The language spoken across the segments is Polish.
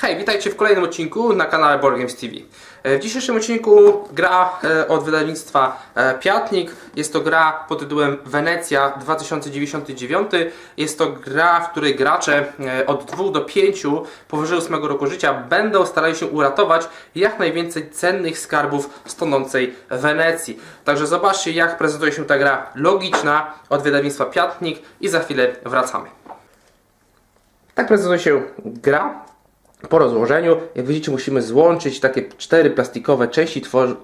Hej, witajcie w kolejnym odcinku na kanale Board Games TV. E, W dzisiejszym odcinku gra e, od wydawnictwa e, Piatnik. Jest to gra pod tytułem Wenecja 2099. Jest to gra, w której gracze od 2 do 5 powyżej 8 roku życia będą starali się uratować jak najwięcej cennych skarbów z tonącej Wenecji. Także zobaczcie jak prezentuje się ta gra logiczna od wydawnictwa Piatnik i za chwilę wracamy. Tak prezentuje się gra po rozłożeniu. Jak widzicie, musimy złączyć takie cztery plastikowe części,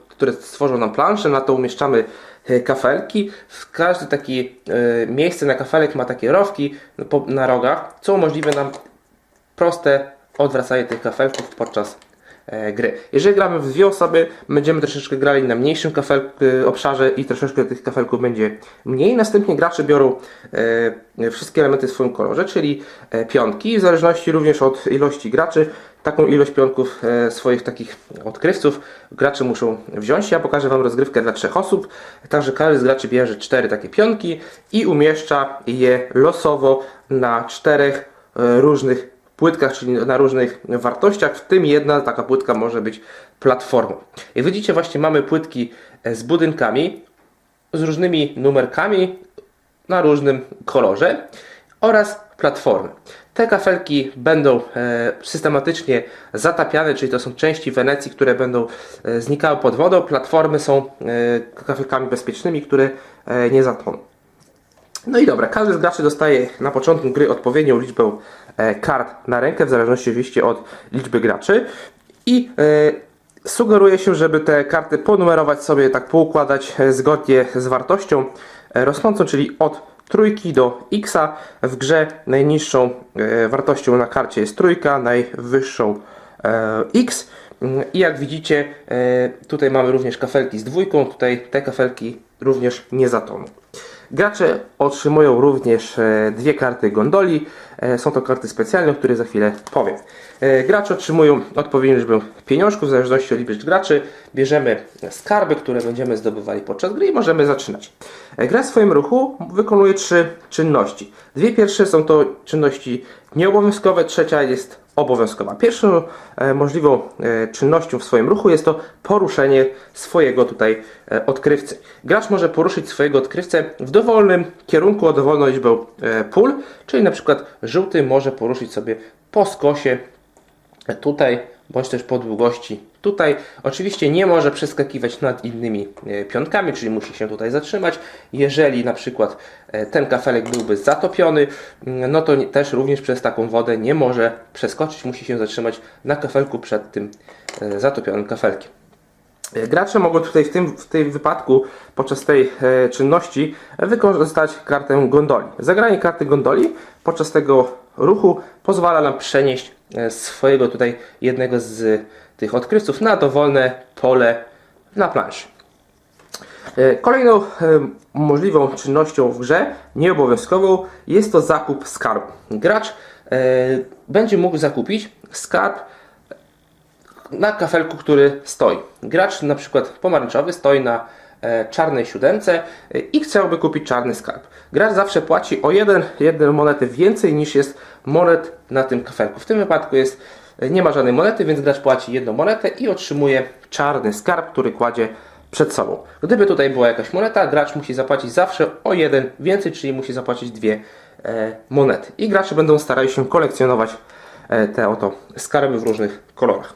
które stworzą nam planszę. Na to umieszczamy e, kafelki. W każde takie e, miejsce na kafelek ma takie rowki po- na rogach, co umożliwia nam proste odwracanie tych kafelków podczas gry. Jeżeli gramy w dwie osoby, będziemy troszeczkę grali na mniejszym kafel, e, obszarze i troszeczkę tych kafelków będzie mniej. Następnie gracze biorą e, wszystkie elementy w swoim kolorze, czyli e, piątki, w zależności również od ilości graczy. Taką ilość pionków e, swoich takich odkrywców gracze muszą wziąć. Ja pokażę Wam rozgrywkę dla trzech osób. Także każdy z graczy bierze cztery takie pionki i umieszcza je losowo na czterech e, różnych płytkach, czyli na różnych wartościach, w tym jedna taka płytka może być platformą. Jak widzicie właśnie mamy płytki e, z budynkami, z różnymi numerkami na różnym kolorze oraz platformy. Te kafelki będą e, systematycznie zatapiane, czyli to są części Wenecji, które będą e, znikały pod wodą. Platformy są kafelkami bezpiecznymi, które nie zatoną. No i dobra, każdy z graczy dostaje na początku gry odpowiednią liczbę e, kart na rękę, w zależności oczywiście od liczby graczy. I e, sugeruje się, żeby te karty ponumerować sobie, tak poukładać e, zgodnie z wartością rosnącą, czyli od trójki do x. W grze najniższą wartością na karcie jest trójka, najwyższą x. I jak widzicie, tutaj mamy również kafelki z dwójką, tutaj te kafelki również nie zatoną. Gracze otrzymują również e, dwie karty gondoli. E, Są to karty specjalne, o których za chwilę powiem. E, Gracze otrzymują odpowiednią liczbę pieniążków w zależności od liczby graczy. Bierzemy skarby, które będziemy zdobywali podczas gry i możemy zaczynać. Gra w swoim ruchu wykonuje trzy czynności. Dwie pierwsze są to czynności nieobowiązkowe, trzecia jest obowiązkowa. Pierwszą e, możliwą e, czynnością w swoim ruchu jest to poruszenie swojego tutaj e, odkrywcy. Gracz może poruszyć swojego odkrywcę w dowolnym kierunku o dowolną liczbę pól, czyli na przykład żółty może poruszyć sobie po skosie tutaj, bądź też po długości tutaj. Oczywiście nie może przeskakiwać nad innymi e, piątkami, czyli musi się tutaj zatrzymać. Jeżeli na przykład e, ten kafelek byłby zatopiony, mm, no to też również przez taką wodę nie może przeskoczyć, musi się zatrzymać na kafelku przed tym e, zatopionym kafelkiem. Gracze mogą tutaj w tym, w tym wypadku podczas tej czynności wykorzystać kartę gondoli. Zagranie karty gondoli podczas tego ruchu pozwala nam przenieść e, swojego tutaj jednego z tych odkrywców na dowolne pole na planszy. E, Kolejną e, możliwą czynnością w grze, nieobowiązkową, jest to zakup skarbu. Gracz e, będzie mógł zakupić skarb na kafelku, który stoi. Gracz na przykład pomarańczowy stoi na e, czarnej siódemce e, i chciałby kupić czarny skarb. Gracz zawsze płaci o jeden, jedną monetę więcej niż jest monet na tym kafelku. W tym wypadku jest e, nie ma żadnej monety, więc gracz płaci jedną monetę i otrzymuje czarny skarb, który kładzie przed sobą. Gdyby tutaj była jakaś moneta, gracz musi zapłacić zawsze o jeden więcej, czyli musi zapłacić dwie e, monety. I gracze będą starali się kolekcjonować e, te oto skarby w różnych kolorach.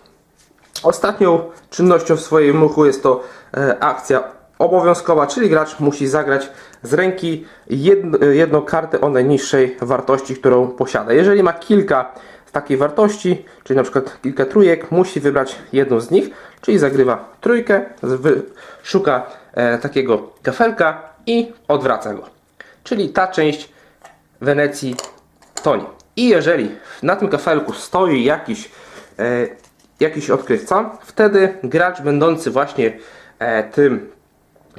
Ostatnią czynnością w swoim ruchu jest to e, akcja obowiązkowa, czyli gracz musi zagrać z ręki jedno, jedną kartę o najniższej wartości, którą posiada. Jeżeli ma kilka takiej wartości, czyli na przykład kilka trójek, musi wybrać jedną z nich, czyli zagrywa trójkę, szuka e, takiego kafelka i odwraca go. Czyli ta część Wenecji tonie. I jeżeli na tym kafelku stoi jakiś, e, jakiś odkrywca, wtedy gracz będący właśnie e, tym,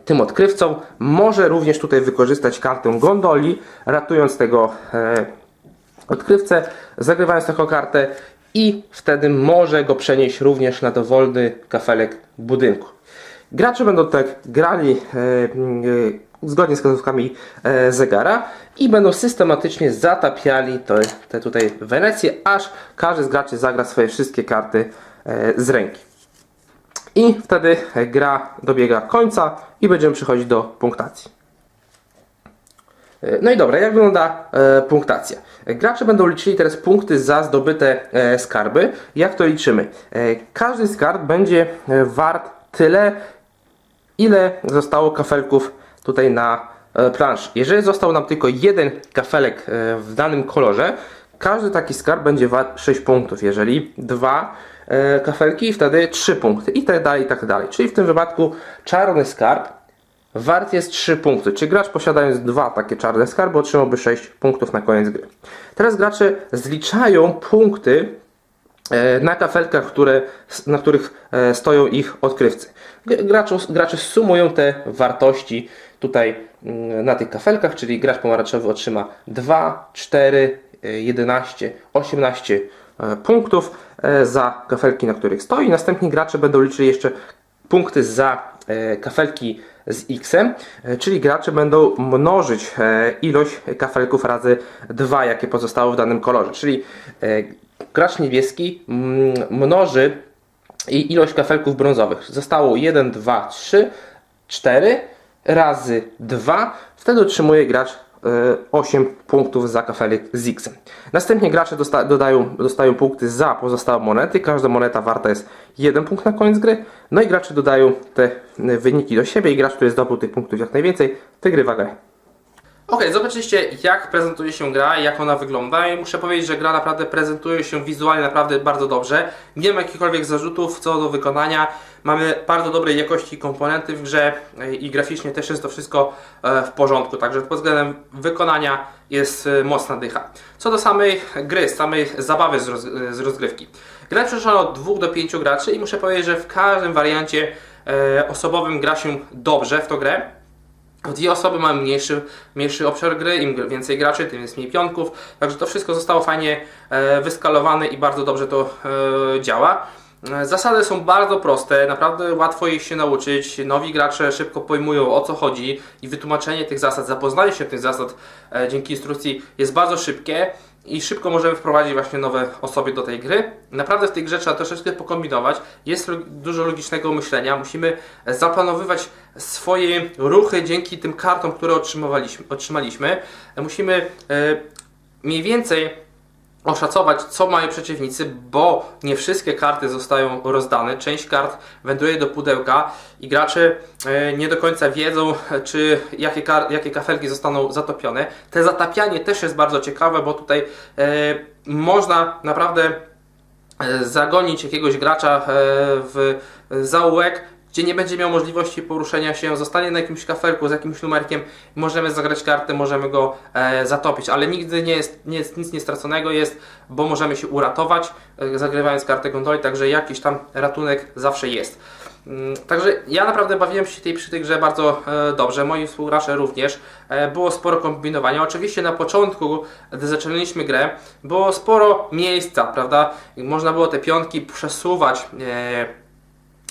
tym odkrywcą może również tutaj wykorzystać kartę gondoli, ratując tego e, odkrywcę, zagrywając taką kartę i wtedy może go przenieść również na dowolny kafelek budynku. Gracze będą tak grali e, e, zgodnie z wskazówkami e, zegara i będą systematycznie zatapiali te, te tutaj Wenecje, aż każdy z graczy zagra swoje wszystkie karty e, z ręki. I wtedy gra dobiega końca i będziemy przechodzić do punktacji. E, No i dobra, jak wygląda e, punktacja? E, Gracze będą liczyli teraz punkty za zdobyte skarby. Jak to liczymy? Każdy skarb będzie wart tyle, ile zostało kafelków tutaj na planszy. Jeżeli został nam tylko jeden kafelek w danym kolorze, każdy taki skarb będzie wart 6 punktów. Jeżeli dwa e, kafelki, wtedy 3 punkty i tak dalej, i tak dalej. Czyli w tym wypadku czarny skarb wart jest 3 punkty. Czy gracz posiadając dwa takie czarne skarby otrzymałby 6 punktów na koniec gry. Teraz gracze zliczają punkty e, na kafelkach, które, na których e, stoją ich odkrywcy. Gracze, gracze sumują te wartości tutaj mm, na tych kafelkach, czyli gracz pomarańczowy otrzyma 2, 4, e, 11, 18 e, punktów za kafelki, na których stoi. Następnie gracze będą liczyli jeszcze punkty za e, kafelki z x, czyli gracze będą mnożyć e, ilość kafelków razy 2, jakie pozostało w danym kolorze. Czyli e, gracz niebieski mm, mnoży ilość kafelków brązowych. Zostało 1, 2, 3, 4 razy 2. Wtedy otrzymuje gracz e, 8 punktów za kafelek z X. Następnie gracze dosta- dodają, dostają punkty za pozostałe monety. Każda moneta warta jest 1 punkt na koniec gry. No i gracze dodają te e, wyniki do siebie i gracz, który zdobył tych punktów jak najwięcej, wygrywa grę. Ok, zobaczyliście jak prezentuje się gra, jak ona wygląda i muszę powiedzieć, że gra naprawdę prezentuje się wizualnie naprawdę bardzo dobrze. Nie ma jakichkolwiek zarzutów co do wykonania. Mamy bardzo dobrej jakości komponenty w grze e, i graficznie też jest to wszystko e, w porządku. Także pod względem wykonania jest e, mocna dycha. Co do samej gry, samej zabawy z, roz, z rozgrywki. Gra przeszła od 2 do 5 graczy i muszę powiedzieć, że w każdym wariancie osobowym gra się dobrze w tą grę. Dwie osoby mają mniejszy, mniejszy obszar gry, im więcej graczy, tym jest mniej pionków. Także to wszystko zostało fajnie e, wyskalowane i bardzo dobrze to e, działa. E, Zasady są bardzo proste, naprawdę łatwo ich się nauczyć. Nowi gracze szybko pojmują o co chodzi i wytłumaczenie tych zasad, zapoznanie się tych zasad dzięki instrukcji jest bardzo szybkie i szybko możemy wprowadzić właśnie nowe osoby do tej gry. Naprawdę w tej grze trzeba troszeczkę pokombinować. Jest dużo logicznego myślenia. Musimy zaplanowywać swoje ruchy dzięki tym kartom, które otrzymaliśmy. Musimy e, mniej więcej oszacować, co mają przeciwnicy, bo nie wszystkie karty zostają rozdane. Część kart wędruje do pudełka i gracze e, nie do końca wiedzą, czy jakie, jakie kafelki zostaną zatopione. Te zatapianie też jest bardzo ciekawe, bo tutaj e, można naprawdę e, zagonić jakiegoś gracza w zaułek, gdzie nie będzie miał możliwości poruszenia się, zostanie na jakimś kafelku z jakimś numerkiem, możemy zagrać kartę, możemy go e, zatopić, ale nigdy nie jest, nie jest nic niestraconego jest, bo możemy się uratować, e, zagrywając kartę gondoli, także jakiś tam ratunek zawsze jest. Mm, Także ja naprawdę bawiłem się tej, przy tej grze bardzo e, dobrze, moi współgracze również. E, było sporo kombinowania. Oczywiście na początku, gdy zaczęliśmy grę, było sporo miejsca, prawda? Można było te pionki przesuwać.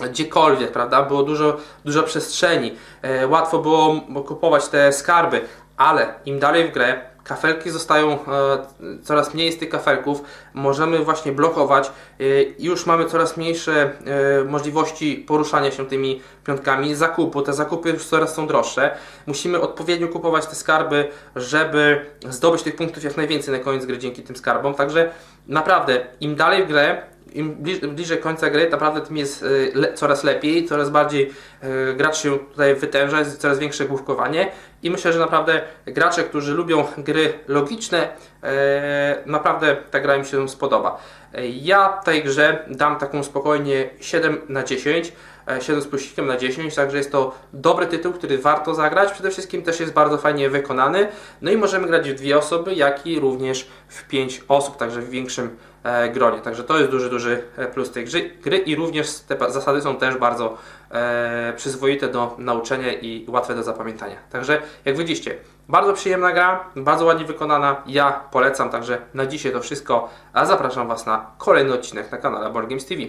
Gdziekolwiek, prawda? Było dużo, dużo przestrzeni, e, łatwo było kupować te skarby, ale im dalej w grę, kafelki zostają e, coraz mniej z tych kafelków, możemy właśnie blokować. E, już mamy coraz mniejsze możliwości poruszania się tymi piątkami, zakupu, te zakupy już coraz są droższe, musimy odpowiednio kupować te skarby, żeby zdobyć tych punktów jak najwięcej na koniec gry dzięki tym skarbom, także naprawdę im dalej w grę, im bliż, bliżej końca gry, naprawdę tym jest y, le, coraz lepiej, coraz bardziej y, gracz się tutaj wytęża, jest coraz większe główkowanie i myślę, że naprawdę gracze, którzy lubią gry logiczne, e, naprawdę ta gra im się spodoba. E, Ja tej grze dam taką spokojnie 7 na 10, e, 7 z plusikiem na 10, także jest to dobry tytuł, który warto zagrać. Przede wszystkim też jest bardzo fajnie wykonany. No i możemy grać w dwie osoby, jak i również w 5 osób, także w większym e, gronie. Także to jest duży, duży e, plus tej gry, gry i również te zasady są też bardzo e, przyzwoite do nauczenia i łatwe do zapamiętania. Także jak widzicie, bardzo przyjemna gra, bardzo ładnie wykonana. Ja polecam, także na dzisiaj to wszystko, a zapraszam Was na kolejny odcinek na kanale Board Games TV.